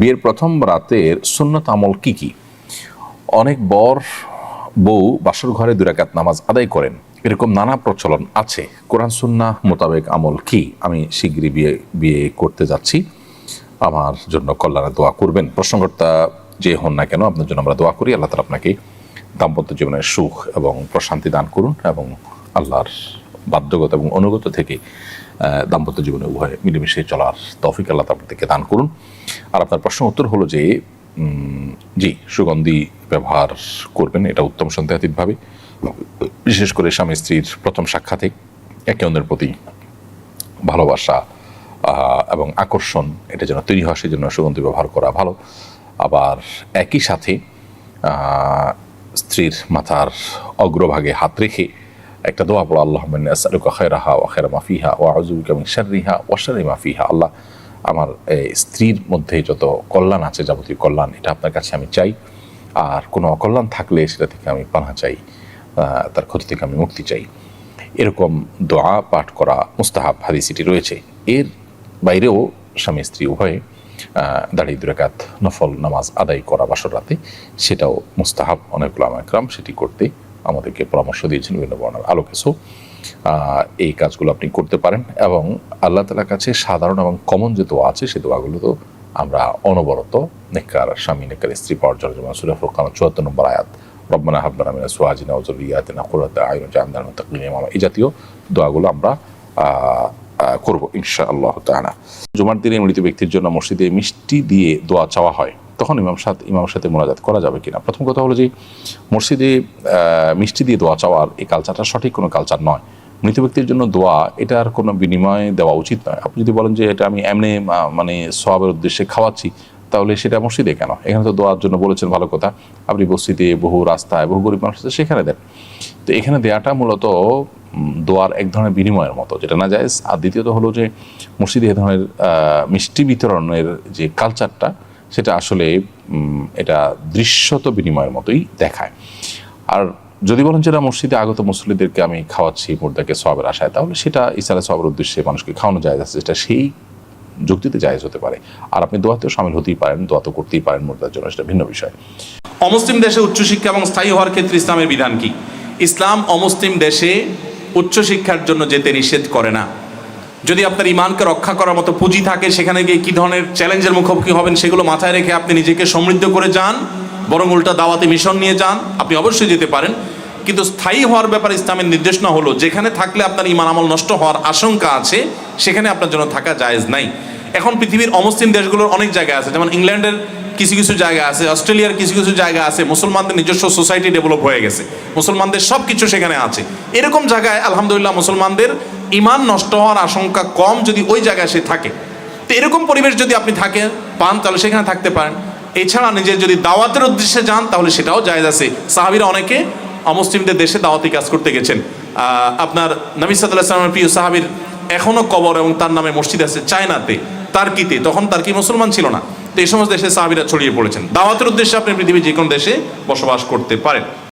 বিয়ের প্রথম রাতের সুন্নত আমল কি কি? অনেক বর বউ বাসর ঘরে দুরাকাত নামাজ আদায় করেন। এরকম নানা প্রচলন আছে। কোরআন সুন্না মোতাবেক আমল কি? আমি শীঘ্রই বিয়ে বিয়ে করতে যাচ্ছি। আমার জন্য কল্যাণে দোয়া করবেন। প্রশ্নকর্তা যে হন না কেন, আপনার জন্য আমরা দোয়া করি। আল্লাহ তালা আপনাকে দাম্পত্য জীবনের সুখ এবং প্রশান্তি দান করুন এবং আল্লাহর বাধ্যগত এবং অনুগত থেকে দাম্পত্য জীবনে উভয় মিলেমিশে চলার তৌফিক আল্লাহ থেকে দান করুন। আর আপনার প্রশ্ন উত্তর হলো যে জি, সুগন্ধি ব্যবহার করবেন, এটা উত্তম সন্দেহাতীতভাবে। বিশেষ করে স্বামী স্ত্রীর প্রথম সাক্ষাতে একে অন্যের প্রতি ভালোবাসা এবং আকর্ষণ, এটা যেন তৈরি হয়, সেজন্য সুগন্ধি ব্যবহার করা ভালো। আবার একই সাথে স্ত্রীর মাথার অগ্রভাগে হাত রেখে একটা দোয়া পড়ো, আল্লাহ আসালুকা খেরাহা ও খেরা মাফিহা ও আজুবিকা এবং শারিহা ও শারি মাফিহা আল্লাহ আমার স্ত্রীর মধ্যে যত কল্যাণ আছে, যাবতীয় কল্যাণ, এটা আপনার কাছে আমি চাই। আর কোনো অকল্যাণ থাকলে সেটা থেকে আমি পানা চাই তার ক্ষতি থেকে আমি মুক্তি চাই। এরকম দোয়া পাঠ করা মুস্তাহাব হাদিসিটি রয়েছে। এর বাইরেও স্বামী স্ত্রী উভয়ে দাঁড়িয়ে দুরাকাত নফল নামাজ আদায় করা বাসর রাতে, সেটাও মুস্তাহাব অনেকগুলো একরাম সেটি করতে আমাদেরকে পরামর্শ দিয়েছেন বিভিন্ন বর্ণার আলোকে। সো এই কাজগুলো আপনি করতে পারেন এবং আল্লাহ তালার কাছে সাধারণ এবং কমন যে দোয়া আছে সেই দোয়াগুলো তো আমরা অনবরত নেককার স্বামী, নেককার স্ত্রী পাওয়ার জন্য যেমন ফুরকান চুয়াত্তর নম্বর আয়াত, রব্বানা হাব্বানা মিনা সুয়াজিনা ও জুরিয়াতিনা কুরাতা আয়ুন জাহান্নাম মুত্তাকিন এই জাতীয় দোয়াগুলো আমরা করব ইনশাআল্লাহ তাআলা। জুমার দিনে মৃত ব্যক্তির জন্য মসজিদে মিষ্টি দিয়ে দোয়া চাওয়া হয়। তখন ইমাম সাথ ইমাম সাথে মোনাজাত করা যাবে কিনা? প্রথম কথা হলো যে, মসজিদে মিষ্টি দিয়ে দোয়া চাওয়ার এই কালচারটা সঠিক কোনো কালচার নয়। মৃত ব্যক্তির জন্য দোয়া, এটার কোনো বিনিময় দেওয়া উচিত নয়। আপনি যদি বলেন যে, এটা আমি এমনি মানে সবাবের উদ্দেশ্যে খাওয়াচ্ছি তাহলে সেটা মসজিদে কেন? এখানে তো দোয়ার জন্য বলেছেন ভালো কথা। আপনি বস্তিতে, বহু রাস্তায়, বহু গরিব মানুষ সেখানে দেন। তো এখানে দেয়াটা মূলত দোয়ার এক ধরনের বিনিময়ের মতো, যেটা না যায় আর দ্বিতীয়ত হলো যে, মসজিদে এ ধরনের মিষ্টি বিতরণের যে কালচারটা সেটা আসলে এটা দৃশ্যত বিনিময়ের মতোই দেখায়। আর যদি বলেন যেটা মসজিদে আগত মুসল্লিদেরকে আমি খাওয়াচ্ছি মুর্দাকে সবের আশায়, তাহলে সেটা ইসারা সবের উদ্দেশ্যে মানুষকে খাওয়ানো যায় আছে, যেটা সেই যুক্তিতে জায়েজ হতে পারে। আর আপনি দোয়াতেও সামিল হতেই পারেন, দোয়া তো করতেই পারেন মুর্দার জন্য সেটা ভিন্ন বিষয়। অমুসলিম দেশে উচ্চশিক্ষা এবং স্থায়ী হওয়ার ক্ষেত্রে ইসলামের বিধান কি? ইসলাম অমুসলিম দেশে উচ্চশিক্ষার জন্য যেতে নিষেধ করে না। যদি আপনার ইমানকে রক্ষা করার মতো পুঁজি থাকে, সেখানে গিয়ে কী ধরনের চ্যালেঞ্জের মুখোমুখি হবেন সেগুলো মাথায় রেখে আপনি নিজেকে সমৃদ্ধ করে যান, বরং উল্টা দাওয়াতে মিশন নিয়ে যান, আপনি অবশ্যই যেতে পারেন। কিন্তু স্থায়ী হওয়ার ব্যাপারে ইসলামের নির্দেশনা হলো যেখানে থাকলে আপনার ইমান আমল নষ্ট হওয়ার আশঙ্কা আছে, সেখানে আপনার জন্য থাকা জায়েজ নাই। এখন পৃথিবীর অমুসলিম দেশগুলোর অনেক জায়গা আছে। যেমন ইংল্যান্ডের কিছু কিছু জায়গা আছে, অস্ট্রেলিয়ার কিছু কিছু জায়গা আছে, মুসলমানদের নিজস্ব সোসাইটি ডেভেলপ হয়ে গেছে। মুসলমানদের সব কিছু সেখানে আছে। এরকম জায়গায় আলহামদুলিল্লাহ মুসলমানদের ইমান নষ্ট হওয়ার আশঙ্কা কম যদি ওই জায়গায় সে থাকে। তো এরকম পরিবেশ যদি আপনি থাকেন পান, তাহলে সেখানে থাকতে পারেন। এছাড়া নিজের যদি দাওয়াতের উদ্দেশ্যে যান, তাহলে সেটাও জায়েজ আছে। সাহাবিরা অনেকে অমুসলিমদের দেশে দাওয়াতি কাজ করতে গেছেন। আপনার নবী সাল্লাহ সাল্লামের প্রিয় সাহাবির এখনও কবর এবং তার নামে মসজিদ আছে চায়নাতে। তার্কিতে, তখন তার্কি মুসলমান ছিল না। তো এই সমস্ত দেশে সাহাবিরা ছড়িয়ে পড়েছেন। দাওয়াতের উদ্দেশ্যে আপনি পৃথিবীর যে কোনো দেশে বসবাস করতে পারেন।